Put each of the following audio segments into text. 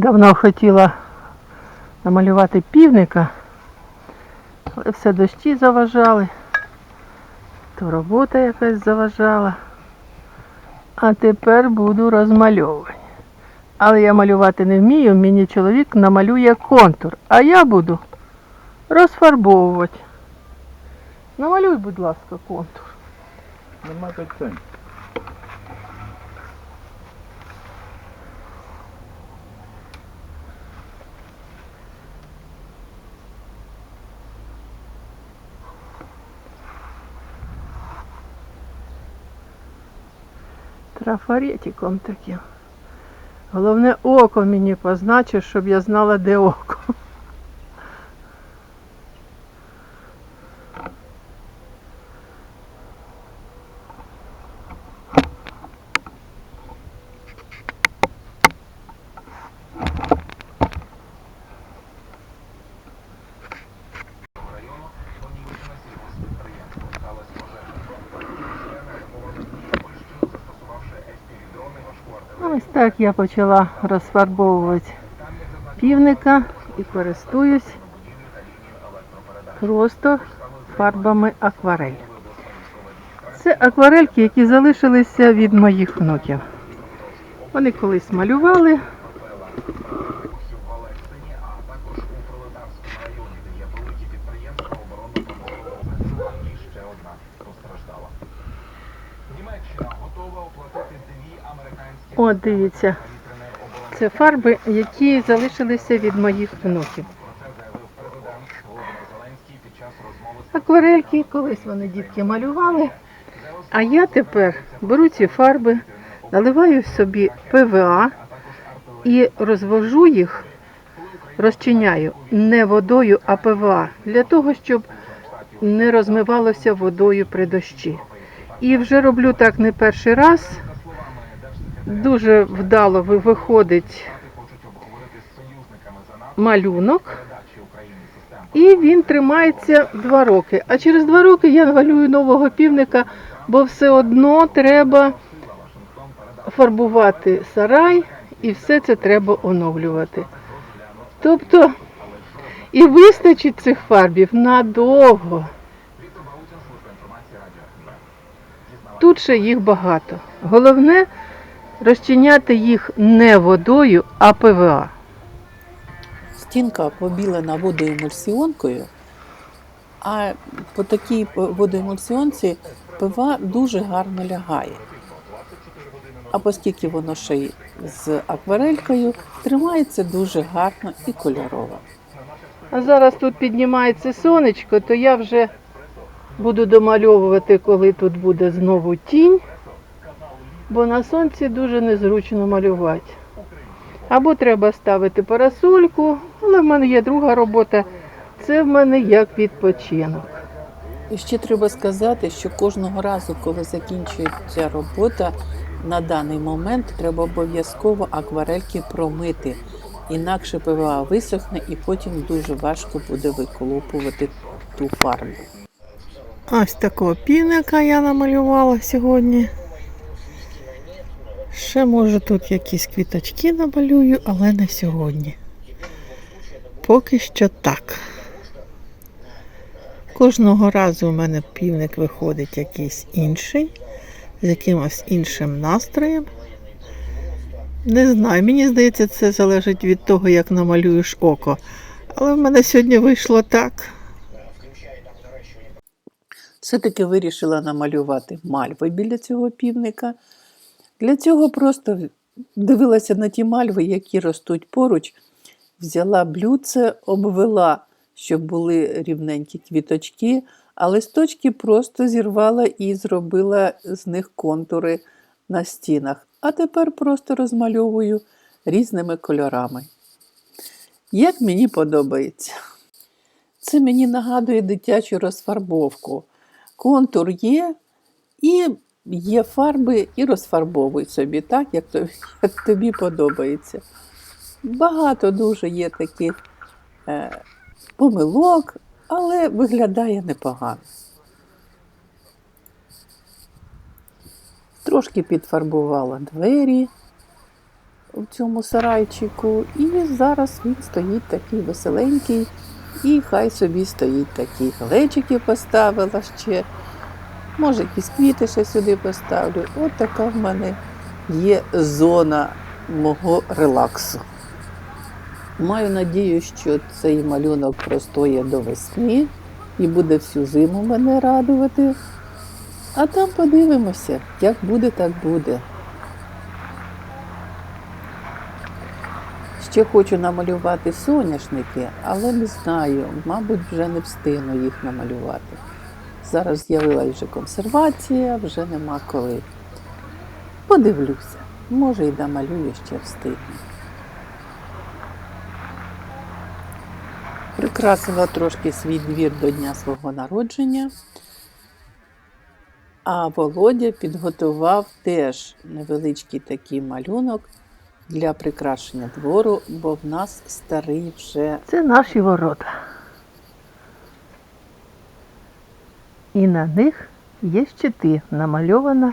Давно хотіла намалювати півника, але все дощі заважали, то робота якась заважала. А тепер буду розмальовувати. Але я малювати не вмію, мені чоловік намалює контур, а я буду розфарбовувати. Намалюй, будь ласка, контур. Нема питань. Трафаретиком таким. Головне око мені позначиш, щоб я знала, де око. Ось так я почала розфарбовувати півника і користуюсь просто фарбами акварель. Це акварельки, які залишилися від моїх внуків. Вони колись малювали. От дивіться, це фарби, які залишилися від моїх внуків. Акварельки, колись вони дітки малювали. А я тепер беру ці фарби, наливаю собі ПВА і розвожу їх, розчиняю не водою, а ПВА, для того, щоб не розмивалося водою при дощі. І вже роблю так не перший раз. Дуже вдало ви- виходить малюнок. І він тримається два роки. А через два роки я малюю нового півника, бо все одно треба фарбувати сарай і все це треба оновлювати. Тобто і вистачить цих фарбів надовго. Тут ще їх багато. Головне розчиняти їх не водою, а ПВА. Стінка побілена водоемульсіонкою, а по такій водоемульсіонці пива дуже гарно лягає. А оскільки воно ще й з акварелькою, тримається дуже гарно і кольорово. А зараз тут піднімається сонечко, то я вже буду домальовувати, коли тут буде знову тінь, бо на сонці дуже незручно малювати. Або треба ставити парасольку, але в мене є друга робота. Це в мене як відпочинок. І ще треба сказати, що кожного разу, коли закінчується робота, на даний момент треба обов'язково акварельки промити. Інакше ПВА висохне і потім дуже важко буде виколупувати ту фарбу. Ось такого півника я намалювала сьогодні. Ще може тут якісь квіточки намалюю, але не сьогодні. Поки що так. Кожного разу у мене півник виходить якийсь інший, з якимось іншим настроєм. Не знаю, мені здається, це залежить від того, як намалюєш око. Але в мене сьогодні вийшло так. Все-таки вирішила намалювати мальви біля цього півника. Для цього просто дивилася на ті мальви, які ростуть поруч, взяла блюдце, обвела, щоб були рівненькі квіточки, а листочки просто зірвала і зробила з них контури на стінах. А тепер просто розмальовую різними кольорами. Як мені подобається. Це мені нагадує дитячу розфарбовку. Контур є, і є фарби, і розфарбовуй собі так, як тобі, як тобі подобається. Багато дуже є таких е, помилок, але виглядає непогано. Трошки підфарбувала двері. в цьому сарайчику, і зараз він стоїть такий веселенький, і хай собі стоїть такий. Глечики поставила ще. Може, якісь квіти ще сюди поставлю. От така в мене є зона мого релаксу. Маю надію, що цей малюнок простоє до весни і буде всю зиму мене радувати. А там подивимося, як буде, так буде. Ще хочу намалювати соняшники, але не знаю, мабуть, вже не встигну їх намалювати. Зараз з'явилася вже консервація, вже нема коли. Подивлюся, може і намалюю ще встигну. Прикрасила трошки свій двір до дня свого народження. А Володя підготував теж невеличкий такий малюнок для прикрашення двору, бо в нас старий вже Це наші ворота. І на них є щити, намальовано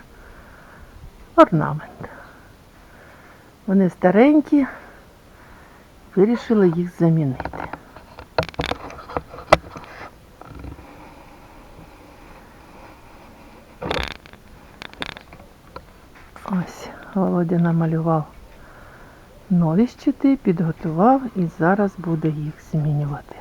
орнамент. Вони старенькі, вирішили їх замінити. Ось Володя намалював нові щити, підготував і зараз буде їх змінювати.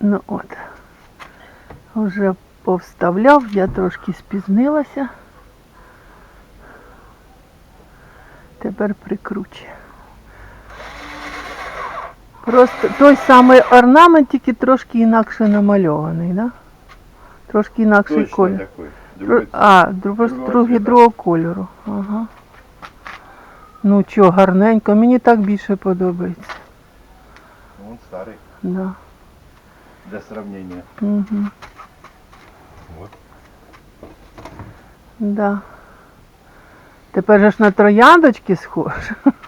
Ну от, вже повставляв, я трошки спізнилася. Тепер прикручую. Просто той самий орнамент, тільки трошки інакше намальований, да? Трошки інакший Точно колір. такой. Дру- А, друг- другого другий другого кольору. Ага. Ну чо, гарненько, мені так більше подобається. Он старый. Да. Для сравнения. Угу. Вот. Да. Тепер же ж на трояндочки схож.